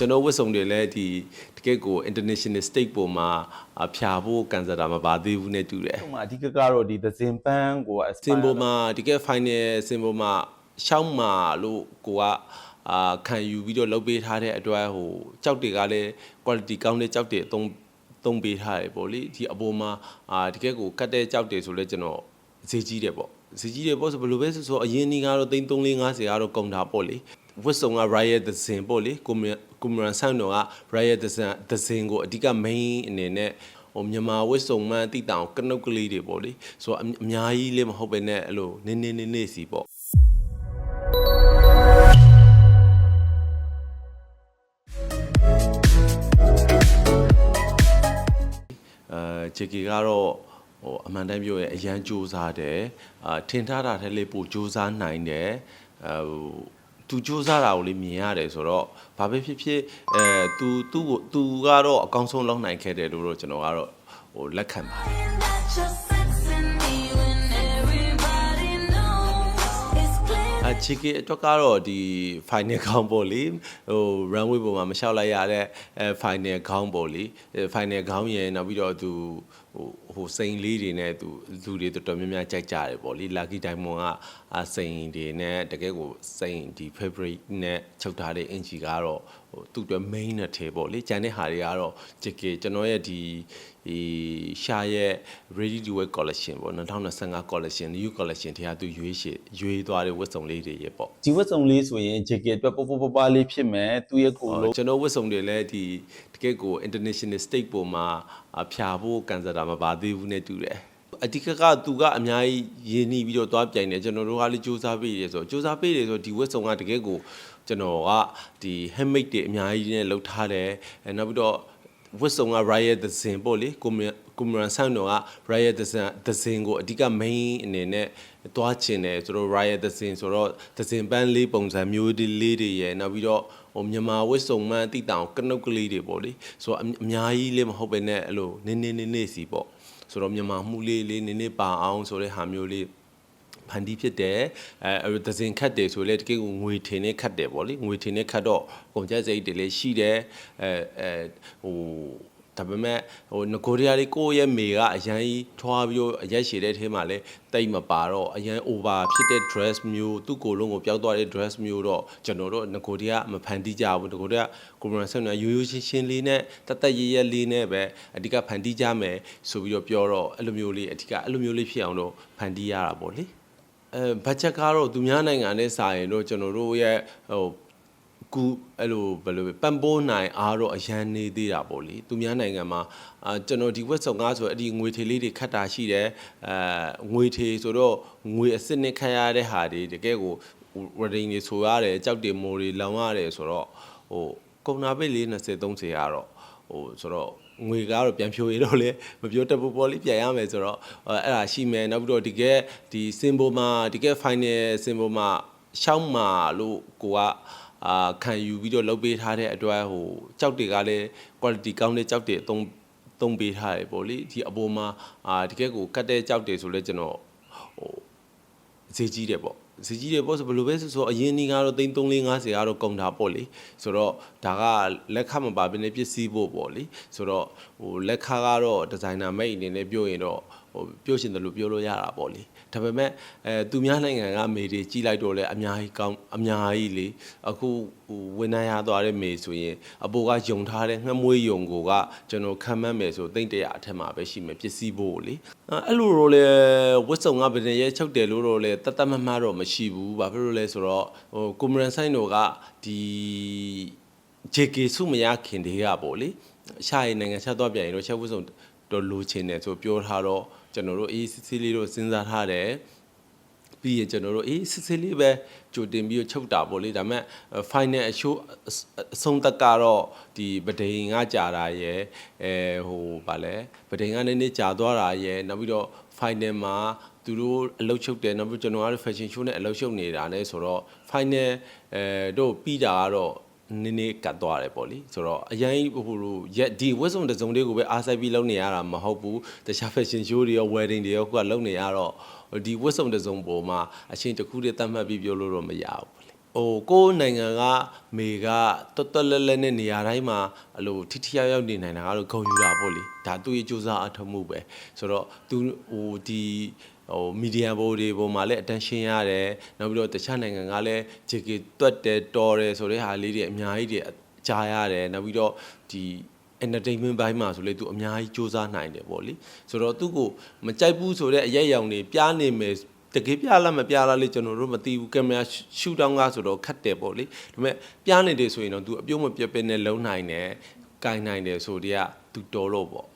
ကျွန်တော်ဝတ်စုံတွေလည်းဒီတကယ့်ကို international state ပေါ်မှာအဖြာဖို့ကန်ဆာတာမပါသေးဘူးနဲ့တူတယ်ဟိုမှာအဓိကကတော့ဒီသဇင်ပန်းကိုစင်ပေါ်မှာတကယ် final စင်ပေါ်မှာရှောင်းမာလို့ကိုကအာခံယူပြီးတော့လုပ်ပေးထားတဲ့အတွက်ဟိုကြောက်တွေကလည်း quality ကောင်းတဲ့ကြောက်တွေအသုံးသုံးပေးထားတယ်ပေါ့လေဒီအပေါ်မှာအာတကယ်ကိုကတ်တဲ့ကြောက်တွေဆိုလဲကျွန်တော်ဈေးကြီးတယ်ပေါ့ဈေးကြီးတယ်ပေါ့ဆိုဘယ်လိုပဲဆိုဆိုအရင်နီးကတော့3 3 4 50ကတော့ကုန်တာပေါ့လေဝတ်စုံက riot သဇင်ပေါ့လေကိုမ ကိုမရန်ဆန်တော့က riot သဇင်သဇင်ကိုအဓိက main အနေနဲ့ဟိုမြန်မာဝတ်စုံမှန်တိတောင်ကနုတ်ကလေးတွေပေါ့လေဆိုတော့အအများကြီးလည်းမဟုတ်ပဲနဲ့အဲ့လိုနင်းနင်းနင်းနေစီပေါ့အဲဂျေကီကတော့ဟိုအမှန်တမ်းပြောရင်အရန်စူးစားတယ်အာထင်ထားတာထက်လေးပိုစူးစားနိုင်တယ်အဲဟို သူစူးစားတာကိုလေးမြင်ရတယ်ဆိုတော့ဘာပဲဖြစ်ဖြစ်အဲသူသူ့ကိုသူကတော့အကောင်းဆုံးလုပ်နိုင်ခဲ့တယ်လို့တော့ကျွန်တော်ကတော့ဟိုလက်ခံပါတယ် That you're sexing me when everybody knows it's clear. အချီကီအတွက်ကတော့ဒီ final ခေါင်းပေါ့လေဟို runway ပေါ်မှာမလျှောက်လိုက်ရတဲ့အဲ final ခေါင်းပေါ့လေအဲ final ခေါင်းရယ်နောက်ပြီးတော့သူဟို ဟိုစိန်လေးတွေနဲ့သူလူတွေတော်တော်များများကြိုက်ကြတယ်ပေါ့လေ lucky diamond ကအစိန်တွေနဲ့တကယ်ကိုစိန်ဒီ fabric နဲ့ချုပ်ထားတဲ့အင်ဂျီကတော့ဟိုသူ့အတွက် main နဲ့ထဲပေါ့လေကျန်တဲ့ဟာတွေကတော့ချီကီကျွန်တော်ရဲ့ဒီဒီရှာရဲ့ ready to wear collection ပေါ့2025 collection new collection ထဲကသူရွေးရှေရွေးသွားတဲ့ဝတ်စုံလေးတွေရေပေါ့ဒီဝတ်စုံလေးဆိုရင် JK အတွက်ပပပပလေးဖြစ်မယ်သူ့ရဲ့ကိုယ်လုံးကျွန်တော်ဝတ်စုံတွေလည်းဒီတကယ့်ကို international state ပေါ်မှာအဖြာဖို့ကန်ဆာတာမပါသေးဘူးနဲ့တူတယ်အဓိကကသူကအများကြီးရင်းနှီးပြီးတော့သွားပြိုင်တယ်ကျွန်တော်တို့ကလည်းစူးစမ်းပေးတယ်ဆိုတော့စူးစမ်းပေးတယ်ဆိုတော့ဒီဝတ်စုံကတကယ့်ကို ကျွန်တော်ကဒီ handmade တွေအများကြီးနဲ့လုပ်ထားတယ်အဲနောက်ပြီးတော့ဝတ်စုံက riot သဇင်ပေါ့လေကိုမကိုမရန်ဆန်တော့က riot သဇင်သဇင်ကိုအဓိက main အနေနဲ့သွားချင်တယ်ဆိုတော့ riot သဇင်ဆိုတော့သဇင်ပန်းလေးပုံစံမျိုးဒီလေးတွေရယ်နောက်ပြီးတော့ဟိုမြန်မာဝတ်စုံမှန်တိတောင်ကနုတ်ကလေးတွေပေါ့လေဆိုတော့အအများကြီးလည်းမဟုတ်ပဲနဲ့အဲ့လိုနင်းနင်းနင်းနေစီပေါ့ဆိုတော့မြန်မာမှုလေးလေးနင်းနေပါအောင်ဆိုတဲ့ဟာမျိုးလေး ဖန်တီးဖြစ်တယ်အဲသဇင်ခတ်တယ်ဆိုလေတကယ်ကိုငွေထင်းနဲ့ခတ်တယ်ပေါ့လေငွေထင်းနဲ့ခတ်တော့ကုန်ကျစရိတ်တွေလည်းရှိတယ်အဲအဲဟိုဒါပေမဲ့ဟိုငကိုရီးယားလေးကိုယ့်ရဲ့မေကအရန်ကြီးထွားပြီးတော့အရက်ရှည်တဲ့ထဲမှာလည်းတိတ်မပါတော့အရန် over ဖြစ်တဲ့ dress မျိုးသူ့ကိုယ်လုံးကိုပျောက်သွားတဲ့ dress မျိုးတော့ကျွန်တော်တို့ငကိုရီးယားမဖန်တီးကြဘူးငကိုရီးယားကိုမရဆန်ကရိုးရိုးရှင်းရှင်းလေးနဲ့တသက်ရရလေးနဲ့ပဲအဓိကဖန်တီးကြမယ်ဆိုပြီးတော့ပြောတော့အဲ့လိုမျိုးလေးအဓိကအဲ့လိုမျိုးလေးဖြစ်အောင်တော့ဖန်တီးရတာပေါ့လေ အဲဘတ်ဂျက်ကတော့သူများနိုင်ငံနဲ့စာရင်တော့ကျွန်တော်တို့ရဲ့ဟိုကူအဲ့လိုဘယ်လိုပဲပံ့ပိုးနိုင်အားတော့အရန်နေသေးတာပေါ့လေသူများနိုင်ငံမှာအာကျွန်တော်ဒီဝက်ဆောင်ကားဆိုအဲ့ဒီငွေထေလေးတွေခတ်တာရှိတယ်အဲငွေထေဆိုတော့ငွေအစစ်နဲ့ခတ်ရတဲ့ဟာတွေတကယ်ကိုဝရဒိန်တွေဆိုရတယ်ကြောက်တယ်မိုးတွေလောင်ရတယ်ဆိုတော့ဟိုကုန်နာပိတ်လေး20 30ကတော့ဟိုဆိုတော့ ငွေကတော့ပြန်ဖြိုရတော့လေမပြောတတ်ဘူးပေါ့လေပြန်ရမယ်ဆိုတော့အဲ့ဒါရှိမယ်နောက်ပြီးတော့ဒီကဲဒီစင်ဘောမှာဒီကဲ final စင်ဘောမှာရှောင်းမာလို့ကိုကအာခံယူပြီးတော့လုပ်ပေးထားတဲ့အတွက်ဟိုကြောက်တွေကလည်း quality ကောင်းတဲ့ကြောက်တွေအသုံးသုံးပေးထားတယ်ပေါ့လေဒီအပေါ်မှာအာဒီကဲကိုကတ်တဲ့ကြောက်တွေဆိုလဲကျွန်တော်ဟိုဈေးကြီးတယ်ပေါ့ ဈေးကြီးတယ်ပေါ့ဆိုဘယ်လိုပဲဆိုဆိုအရင်နီးကတော့3 3 4 50ကတော့ကုန်တာပေါ့လေဆိုတော့ဒါကလက်ခမပါဘဲနဲ့ပစ္စည်းဖို့ပေါ့လေဆိုတော့ဟိုလက်ခကတော့ဒီဇိုင်နာမိတ်အနေနဲ့ပြောရင်တော့ ဟိုပြောရှင်တယ်လို့ပြောလို့ရတာပေါ့လေဒါပေမဲ့အဲသူများနိုင်ငံကမေတွေကြီးလိုက်တော့လဲအများကြီးကောင်းအများကြီးလေအခုဟိုဝန်နိုင်ရသွားတဲ့မေဆိုရင်အပေါ်ကယုံထားတဲ့ငှမွေးယုံကိုကကျွန်တော်ခံမှတ်မယ်ဆိုသိမ့်တရာအထက်မှာပဲရှိမယ်ပစ္စည်းဖို့လေအဲ့လိုတော့လေဝတ်စုံကဗနေရဲချုပ်တယ်လို့တော့လေတတ်တတ်မမတော့မရှိဘူးဘာဖြစ်လို့လဲဆိုတော့ဟိုကွန်မရန်ဆိုင်တို့ကဒီ JK စုမရခင်တည်းကပေါ့လေရှာရင်နိုင်ငံချက်သွားပြန်ရင်တော့ချက်ဝတ်စုံတော့လိုချင်တယ်ဆိုပြောထားတော့ ကျွန်တော်တို့အေးစစ်စစ်လေးတော့စဉ်းစားထားတယ်ပြီးရင်ကျွန်တော်တို့အေးစစ်စစ်လေးပဲကြိုတင်ပြီးတော့ချုပ်တာပေါ့လေဒါပေမဲ့ final အရှိုးအဆုံးသက်ကတော့ဒီပဒိန်ကကြာတာရယ်အဲဟိုဗာလဲပဒိန်ကနည်းနည်းကြာသွားတာရယ်နောက်ပြီးတော့ final မှာသူတို့အလုတ်ချုပ်တယ်နောက်ပြီးကျွန်တော်ကတော့ fashion show နဲ့အလုတ်ချုပ်နေတာ ਨੇ ဆိုတော့ final အဲတို့ပြီးတာကတော့ နည်းနည်းကတ်သွားတယ်ပေါ့လေဆိုတော့အရင်ဟိုလိုရက်ဒီဝက်စုံတစ်စုံလေးကိုပဲအားစိုက်ပြီးလုပ်နေရတာမဟုတ်ဘူးတခြား fashion show တွေရော wedding တွေရောခုကလုပ်နေရတော့ဒီဝက်စုံတစ်စုံပေါ်မှာအချိန်တစ်ခုတည်းတတ်မှတ်ပြီးပြောလို့တော့မရဘူးပေါ့လေဟိုကိုယ်နိုင်ငံကမေကတော်တော်လဲလဲနဲ့နေရာတိုင်းမှာအဲ့လိုထိထိရောက်ရောက်နေနိုင်တာကတော့ဂုံယူတာပေါ့လေဒါသူ့ရဲ့စူးစမ်းအထောက်မှုပဲဆိုတော့သူဟိုဒီ ဟိုမီဒီယာဘောတွေပေါ်မှာလည်း attention ရတယ်နောက်ပြီးတော့တခြားနိုင်ငံကလည်း JK တွတ်တယ်တော်တယ်ဆိုတဲ့ဟာလေးတွေအများကြီးတွေကြားရတယ်နောက်ပြီးတော့ဒီ entertainment ဘိုင်းမှာဆိုလေသူအများကြီးစူးစမ်းနိုင်တယ်ပေါ့လေဆိုတော့သူ့ကိုမကြိုက်ဘူးဆိုတဲ့အရက်ရောင်တွေပြားနေမယ်တကယ်ပြလားမပြလားလေကျွန်တော်တို့မသိဘူးကင်မရာရှူတောင်းကားဆိုတော့ခတ်တယ်ပေါ့လေဒါပေမဲ့ပြားနေတယ်ဆိုရင်တော့သူအပြုံးမပြတ်ပဲနဲ့လုံနိုင်တယ်ကင်နိုင်တယ်ဆိုတည်းကသူတော်တော့ပေါ့